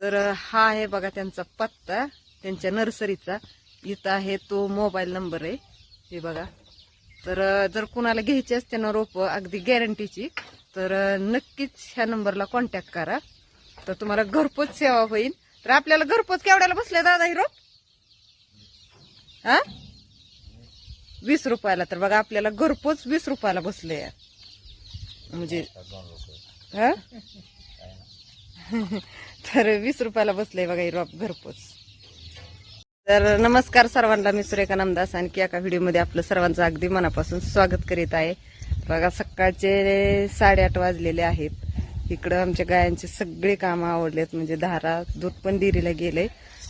तर हा आहे बघा त्यांचा पत्ता त्यांच्या नर्सरीचा. इथं आहे तो मोबाईल नंबर आहे हे बघा. तर जर कुणाला घ्यायची असते ना रोप अगदी गॅरंटीची. तर नक्कीच ह्या नंबरला कॉन्टॅक्ट करा. तर तुम्हाला घरपोच सेवा होईल. तर आपल्याला घरपोच केवढ्याला बसले दादा ही रोप? हा? वीस रुपयाला. तर बघा आपल्याला घरपोच वीस रुपयाला बसले म्हणजे हा? तर वीस रुपयाला बसलंय बघा हिरवा घरपोच. तर नमस्कार सर्वांना मी सुरेखा नामदास आणखी एका व्हिडिओमध्ये आपलं सर्वांचं अगदी मनापासून स्वागत करीत आहे. बघा सकाळचे साडेआठ वाजलेले आहेत. इकडं आमच्या गायांचे सगळे कामं आवडलेत म्हणजे धारा दूध पण डिरीला गेले.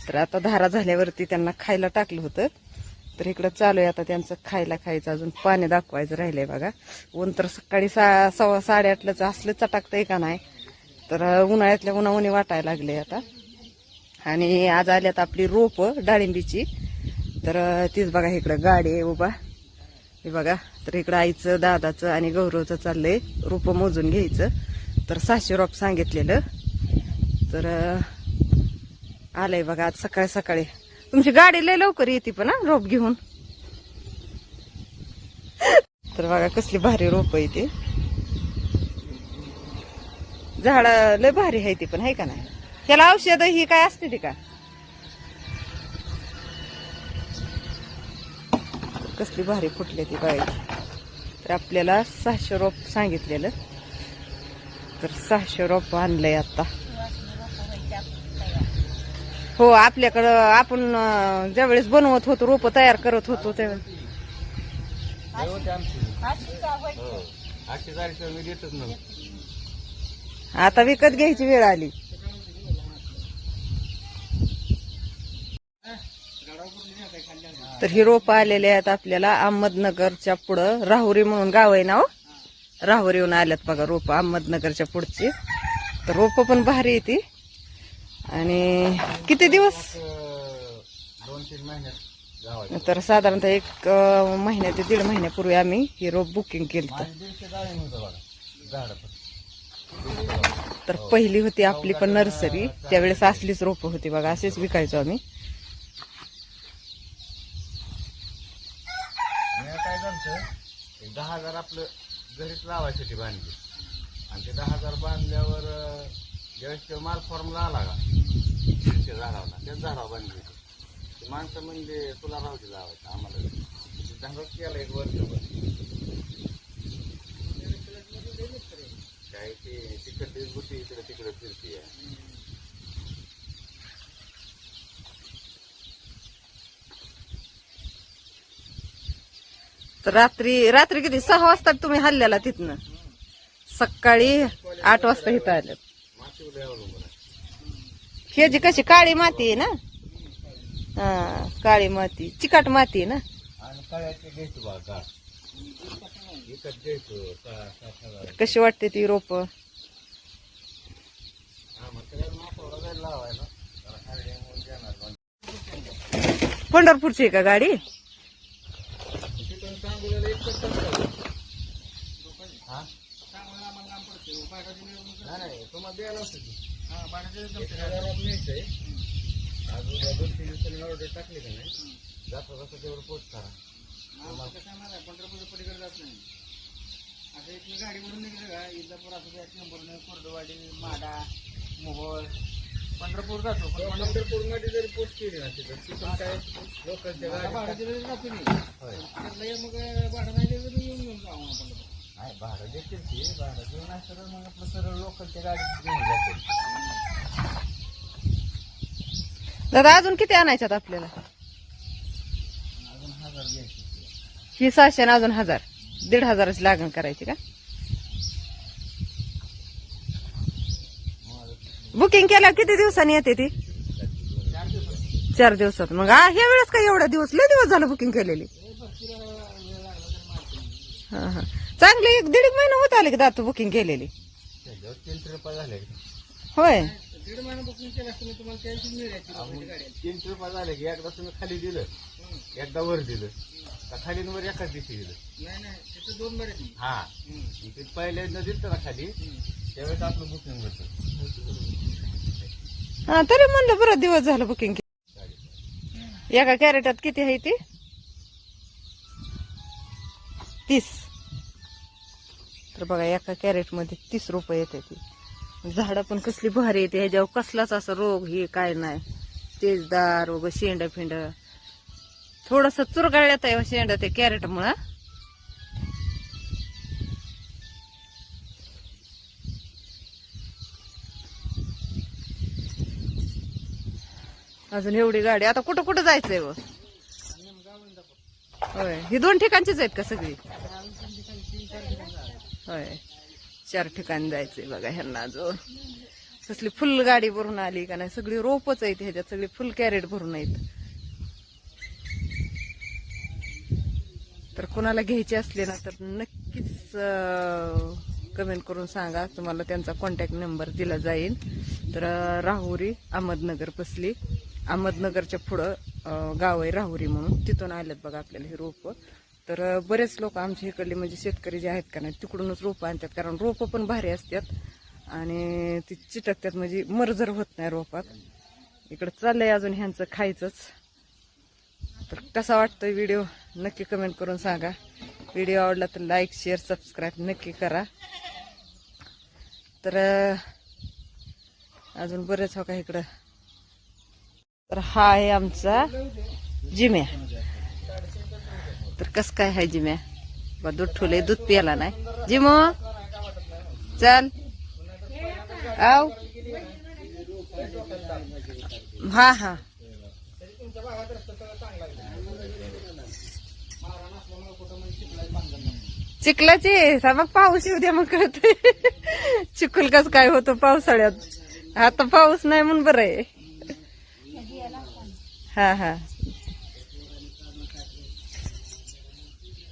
तर आता धारा झाल्यावरती त्यांना खायला टाकलं होतं. तर इकडं चालू आहे आता त्यांचं खायला खायचं अजून पाणी दाखवायचं राहिलंय बघा. ऊन तर सकाळी सा सव्वा साडेआठलाच असलं चटाकतंय का नाही? तर उन्हाळ्यातल्या उन्हा वाटायला लागले आता. आणि आज आल्यात आपली रोप डाळिंबीची. तर तीच बघा इकडं गाडी आहे उभा. हे बघा तर इकडं आईचं दादाचं आणि गौरवचं चाललंय रोप मोजून घ्यायचं. तर सहाशे रोप सांगितलेलं. तर आलंय बघा आज सकाळी सकाळी. तुमची गाडी लय लवकर येते पण हा रोप घेऊन. तर बघा कसली भारी रोप येते. झाड लय भारी आहे ती पण आहे का नाही? त्याला औषध ही काय असते ती का? कसली भारी फुटले ती बाळाची तर आपल्याला सहाशे रोप सांगितलेलं. तर सहाशे रोप आणलंय आता. हो आपल्याकडं आपण ज्यावेळेस बनवत होतो रोप तयार करत होतो त्यावेळेस आठशे चाळीस मी देतच ना आता विकत घ्यायची वेळ आली. तर ही रोपं आलेले आहेत आपल्याला अहमदनगरच्या पुढं. राहुरी म्हणून गाव आहे ना राहुरी राहुरीहून आल्यात बघा रोपं अहमदनगरच्या पुढची. तर रोपं पण भारी आहे ती. आणि किती दिवस? तर साधारणतः एक महिन्या ते दीड महिन्यापूर्वी आम्ही ही रोप बुकिंग केली तर पहिली होती आपली पण नर्सरी. त्यावेळेस असलीच रोपं होती बघा असेच विकायचो आम्ही. काय झालं एक दहा हजार आपलं घरीच लावायसाठी बांधली. आणि ते दहा हजार बांधल्यावर ज्यावेळेस तो माल फॉर्मला आला का दीडशे झाडावला त्याच झाडावर बांधली ते माणसं म्हणजे तुला राहू दे लावायचं आम्हाला. ते झाडच केलं एक वर्षभर. काय ते गुटी इकडे तिकडे फिरते तर रात्री रात्री किती? सहा वाजता तुम्ही हल्ल्याला तिथनं? सकाळी आठ वाजता इथं आलं. हे जी कशी काळी माती आहे ना? हा काळी माती. चिकाट माती आहे ना? विकत घ्यायचो सहा सात हजार कशी वाटते ती रोप? हा मग त्याला लावायला देणार पंढरपूरची आहे का गाडी? एक तुम्हाला द्यायला असतं की टाकली का नाही जाता जाता तेवढं पोच करा पंढरपूरच्या पलीकडे जात नाही आता इथून गाडीवरून निघलं का? इंदापूर असं त्या नंबरनं कोरडवाडी माडा मोहोळ पंढरपूर जातो. पण पंढरपूर पंढरपूरमध्ये जरी पोच केली ना तिथं तिथून काय लोकलच्या भाडं दिलेलं जातो मी होय. त्यातलं मग भाडं नाही दिलं तर येऊन घेऊन जाऊ आपण नाही भाडं देतील ती. भाडं देऊन तर मग आपलं सरळ लोकलच्या गाडीत घेऊन जाते दादा अजून किती आणायच्यात आपल्याला? अजून हजार घ्यायचे. ही सहाशे आणि अजून हजार. दीड हजाराची लागण करायची का? बुकिंग केल्यावर किती दिवसांनी येते ती? चार दिवसात. मग हा ह्या वेळेस काय एवढा दिवस? लय दिवस झालं बुकिंग केलेली. हा हा. चांगली एक दीड महिना होत आले की दातू बुकिंग केलेली. होय. दीड महिना बुकिंग केलं असतं मी तुम्हाला त्याची मिळायची तीन ट्रिपा झाले की एकदा तुम्ही खाली दिलं एकदा वर दिलं का खाली आणि वर एकाच दिवशी दिलं नाही नाही. तिथं दोन बरेच नाही हा. ते पहिल्यांदा दिलं ना खाली. त्यावेळेस आपलं बुकिंग होतं हा तरी म्हणलं बरं दिवस झालं बुकिंग एका कॅरेटात किती आहे ती? तीस. तर बघा एका कॅरेटमध्ये तीस रुपये येते ती. झाडं पण कसली भारी येते. ह्याच्यावर कसलाच असा रोग हे काय नाही. तेजदार वगैरे शेंड फिंड थोडस चुरगाळ्यात आहे हो शेंड ते कॅरेट मुळे अजून एवढी गाडी. आता कुठं कुठं जायचंय व होय. ही दोन ठिकाणचीच आहेत का सगळी? होय. चार ठिकाणी जायचंय बघा ह्यांना अजून. कसली फुल गाडी भरून आली का नाही? सगळी रोपच आहेत ह्याच्यात. सगळी फुल कॅरेट भरून आहेत. तर कोणाला घ्यायचे असले ना तर नक्कीच कमेंट करून सांगा. तुम्हाला त्यांचा कॉन्टॅक्ट नंबर दिला जाईल. तर राहुरी अहमदनगर पसली. अहमदनगरच्या पुढं गाव आहे राहुरी म्हणून. तिथून आलेत बघा आपल्याला हे रोपं. तर बरेच लोक आमच्या इकडले म्हणजे शेतकरी जे आहेत का नाही तिकडूनच रोपं आणतात. कारण रोपं पण भारी असतात. आणि ती चिटकतात म्हणजे मर्जर होत नाही रोपात. इकडं चाललंय अजून ह्यांचं खायचंच. तर कसा वाटतोय व्हिडिओ? नक्की कमेंट करून सांगा. व्हिडिओ आवडला तर लाईक शेअर सबस्क्राईब नक्की करा. तर अजून बरेच हो का इकडं तर हा आहे आमचा जिम्या. तर कस काय आहे जिम्या? बा दूध ठुले दूध प्याला नाही. जिमो चल. आव. हा हा. चिखलाची मग पाऊस येऊ द्या मग कळत चिखल कस काय होतो पावसाळ्यात? आता पाऊस नाही म्हणून बरं आहे. हा हा.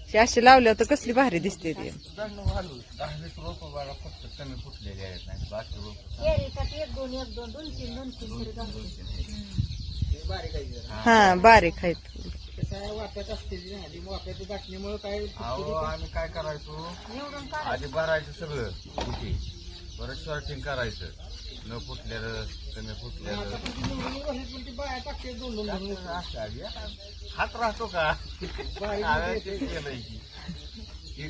हे अशी लावल्या तर कसली भारी दिसते ती. दंड घालू दहा वीस रोपं बाळा फक्त कमी फुटलेले आहेत नाही बाकी रोप बारीक आहे जरा. हा बारीक आहेत. कसं आहे वाफ्यात असते ती झाली वाफ्याच्या दाटणीमुळे काय अहो आम्ही काय करायचो? आधी भरायचं सगळं कुठे? परत शॉर्टिंग करायचं. न फुटलेलं कमी फुटलेलं. हात राहतो का? केलंय की. हे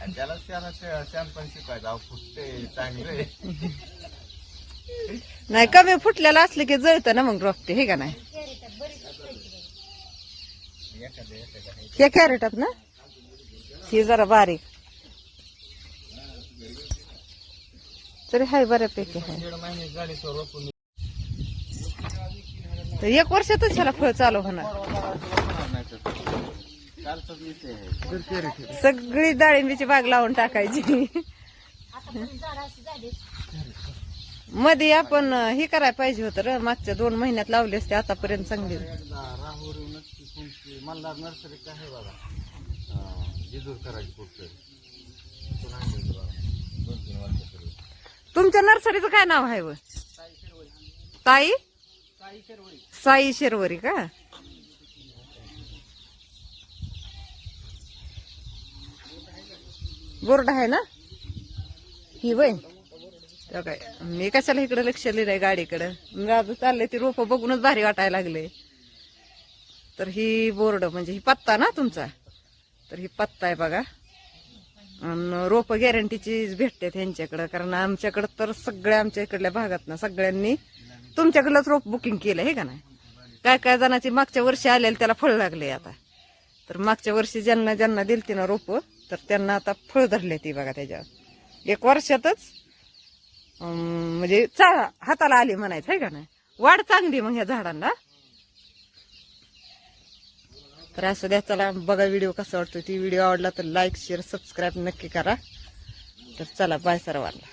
आणि त्याला त्याला शान पण शिकायचं अहो फुटते चांगले. नाही कमी फुटलेलं असलं की जळतं ना मग रोपते हे का नाही? हे कॅरेटात ना? ही जरा बारीक. तरी हाय बऱ्यापैकी आहे तर एक वर्षातच ह्याला फळ चालू होणार. सगळी डाळिंबीची बाग लावून टाकायची. मध्ये आपण हे करायला पाहिजे होतं र मागच्या दोन महिन्यात लावली असते आतापर्यंत चांगली. राहुरी मल्हार नर्सरी काय बघा जिजूर करायची कुठं दोन तीन वर्षापूर्वी तुमच्या नर्सरीचं काय नाव आहे व? ताई? साई शेरवरी का? बोर्ड आहे ना? ही वय? काय मी कशाला इकडे लक्ष लिहिलंय गाडीकडे? मी आज चालले ती रोप बघूनच भारी वाटायला लागले. तर ही बोर्ड म्हणजे ही पत्ता ना तुमचा? तर ही पत्ता आहे बघा. रोप गॅरंटीचीच भेटते त्यांच्याकडं. कारण आमच्याकडं तर सगळ्या आमच्या इकडल्या भागात ना सगळ्यांनी तुमच्याकडलंच रोप बुकिंग केलं हे का नाही? काय काय जणांची मागच्या वर्षी आलेले त्याला फळ लागले आता. तर मागच्या वर्षी ज्यांना ज्यांना दिलती ना रोप तर त्यांना आता फळ धरले ती बघा त्याच्यावर. एक वर्षातच म्हणजे चा हाताला आली म्हणायचं आहे का नाही? वाढ चांगली मग ह्या झाडांना. तर असं द्या. चला बघा व्हिडिओ कसा वाटतो ती व्हिडिओ आवडला तर लाईक शेअर सबस्क्राईब नक्की करा. तर चला बाय सर्वांना.